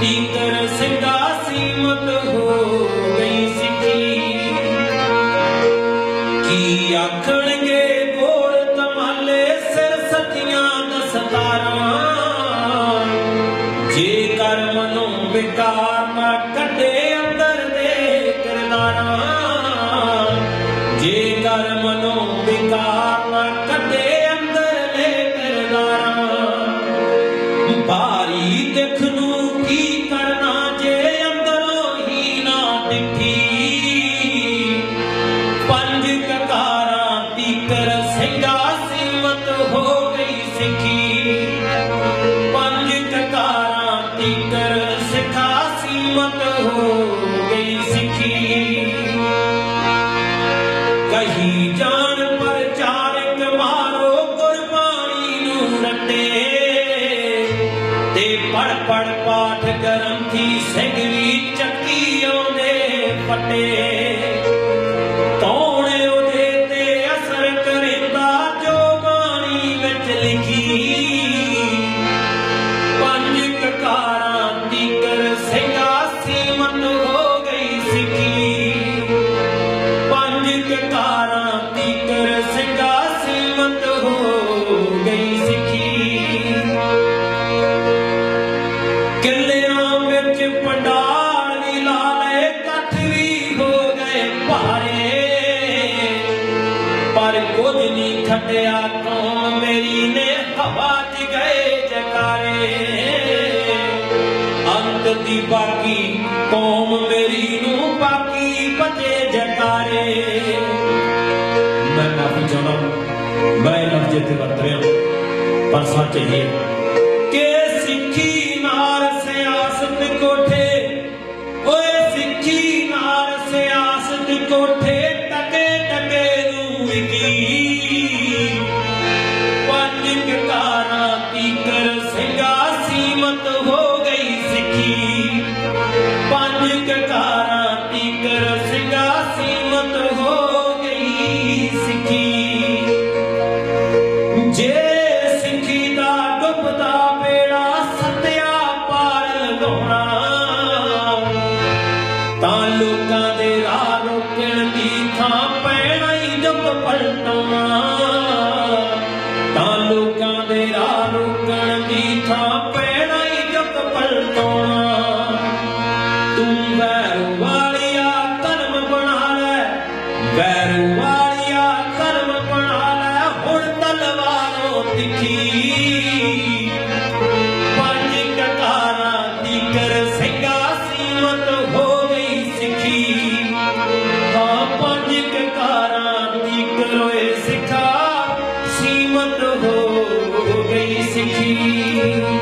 ਤੀਕਰ ਸਿੰਘਾ ਸੀਮਤ ਹੋ ਗਈ ਸਿੱਖੀ। ਕੀ ਆਖਣਗੇ ਗੋਲ ਕਮਾਲੇ ਸਿਰ ਸਤੀਆਂ ਦਸਤਾਰਾਂ ਜੇ ਕਰਮ ਨੂੰ ਵਿਕਾਰ ਨਾ ਕੱਢੇ ਅੰਦਰ ਦੇ ਕਿਰਦਾਰਾਂ। ਜੇ ਕਰਮ ਨੂੰ ਵਿਕਾਰ ਨਾ ਕੱਢੇ ਅੰਦਰ ਦੇ ਕਿਰਦਾਰਾਂ। ਭਾਰੀ ਦਿਖ ਤੀਕਰ ਸਿਖਾ ਸੀਮਤ ਹੋ ਗਈ ਸਿੱਖੀ। ਕਹੀ ਜਾਣ ਪ੍ਰਚਾਰਕ ਮਾਰੋ ਗੁਰਬਾਣੀ ਨੂੰ ਰੱਟੇ। ਤੇ ਪੜ ਪੜ ਪਾਠ ਗ੍ਰੰਥੀ ਸਿੰਘ ਵੀ ਚੱਕੀ ਆਉਂਦੇ ਫੱਟੇ। ਭਾਰੇ ਪਰ ਕੁਝ ਨਹੀਂ ਖੱਟਿਆ ਕੌਮ ਮੇਰੀ ਨੇ, ਹਵਾ 'ਚ ਗਏ ਜਕਾਰੇ। ਅੰਤ ਦੀ ਬਾਕੀ ਕੌਮ ਮੇਰੀ ਨੂੰ ਬਾਕੀ ਬਚੇ ਜਕਾਰੇ। ਮੈਂ ਕਾਫੀ ਚਾਹੁੰਦਾ, ਮੈਂ ਲਫ਼ਜ਼ ਇੱਥੇ ਵਰਤ ਰਿਹਾ, ਪਰ ਸੱਚ ਇਹ कोठे टके टके दूर की? ਤਾਂ ਲੋਕਾਂ ਦੇ ਰਾਹ ਰੋਕਣ ਦੀ ਥਾਂ ਪੈਣਾ ਹੀ ਜੁਗ ਪਲਟਾਉਣਾ ਤਾਂ ਲੋਕਾਂ ਦੇ ਰਾਹ ਰੋਕਣ ਦੀ ਥਾਂ ਪੈਣਾ ਹੀ ਜੁਗ ਪਲਟਾਉਣਾ ਤੂੰ ਵੈਰੂ ਵਾਲਿਆ ਧਰਮ ਬਣਾ ਲੈ, ਵੈਰੂ ਵਾਲਿਆ ਧਰਮ ਬਣਾ ਲੈ, ਹੁਣ ਤਲਵਾਰੋਂ ਤਿੱਖੀ। ਸਿੱਖਾ ਸੀਮਤ ਹੋ ਗਈ ਸਿੱਖੀ